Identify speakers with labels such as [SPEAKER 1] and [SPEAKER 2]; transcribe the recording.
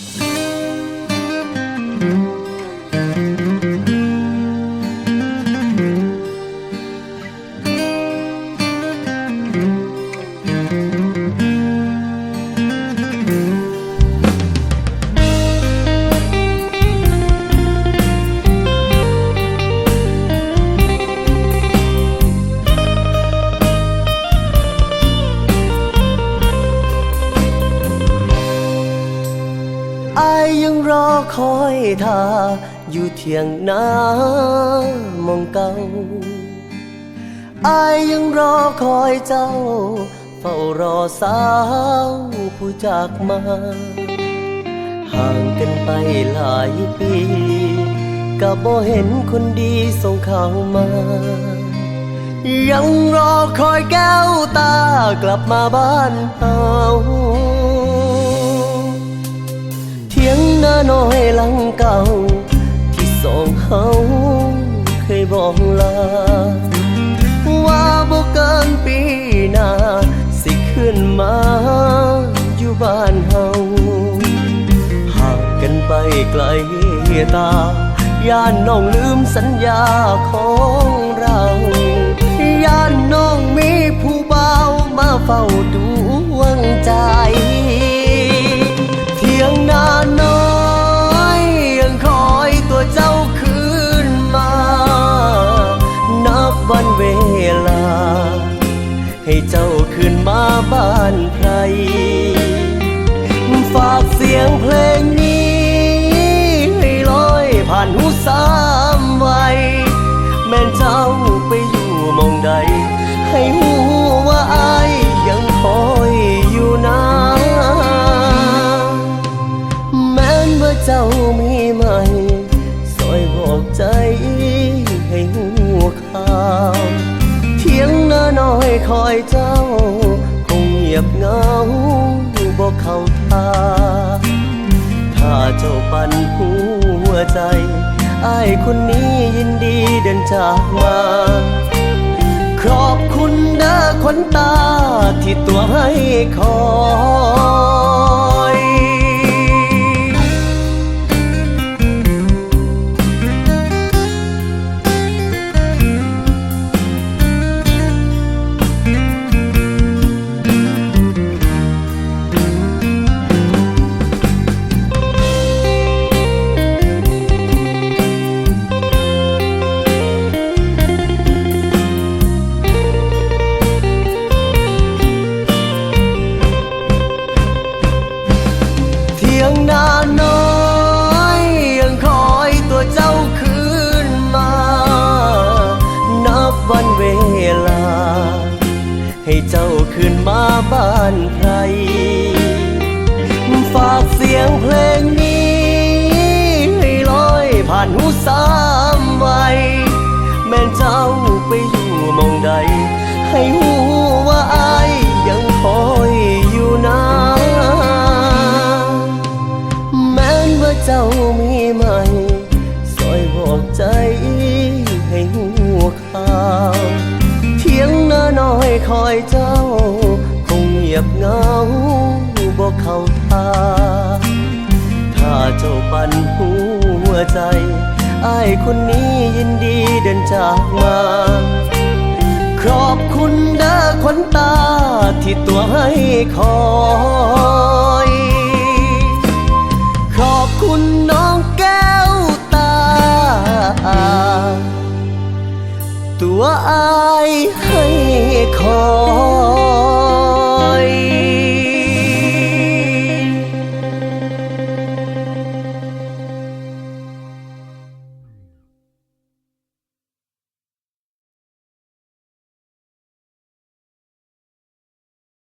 [SPEAKER 1] อ ทาอยู่เที่ยงนามองเก่าอายยังรอคอยเจ้า เฝ้ารอสาวผู้จากมา ห่างกันไปหลายปีก็บ่เห็นคนดีส่งข่าวมา ยังรอคอยแก้วตากลับมาบ้านเฮา เก่า ที่สองเฮาเคยบอกลา ว่าบ่เกินปีหน้าสิขึ้นมาอยู่บ้านเฮาหางกันไปไกลตาย่านน้องลืมสัญญาของเรา ให้เจ้าคืนมาบ้านใคร ฝากเสียงเพลงนี้ให้ลอยผ่านหูสามวัยแม่นเจ้าไปอยู่มองใด ให้หูว่าอายยังคอยอยู่นะแม้นว่าเจ้ามีใหม่ซอยบอกใจให้หูข่าว คอยเจ้า คงเงียบเงาบอกเข้าท่าถ้าเจ้าปันหัวใจอายคนนี้ยินดีเดินจากมา ขอบคุณเด้อคนตาที่ตัวให้คอย คืนมาบ้านใคร ฝากเสียงเพลงนี้ให้ลอยผ่านหูสามวัยแม่นเจ้าไปอยู่มองใด ให้หูว่าอายยังคอยอยู่นะแม้นว่าเจ้ามีใหม่ซอยบอกใจให้หูข่าวเทียงน้าน้อยคอยเจ้า บเหงาบอกเข้าท่าถ้าเจ้าปันหัวใจอายคนนี้ยินดีเดินจากมา ขอบคุณเด้อคนตาที่ตัวให้คอย ขอบคุณน้องแก้วตา ตัวอายให้คอย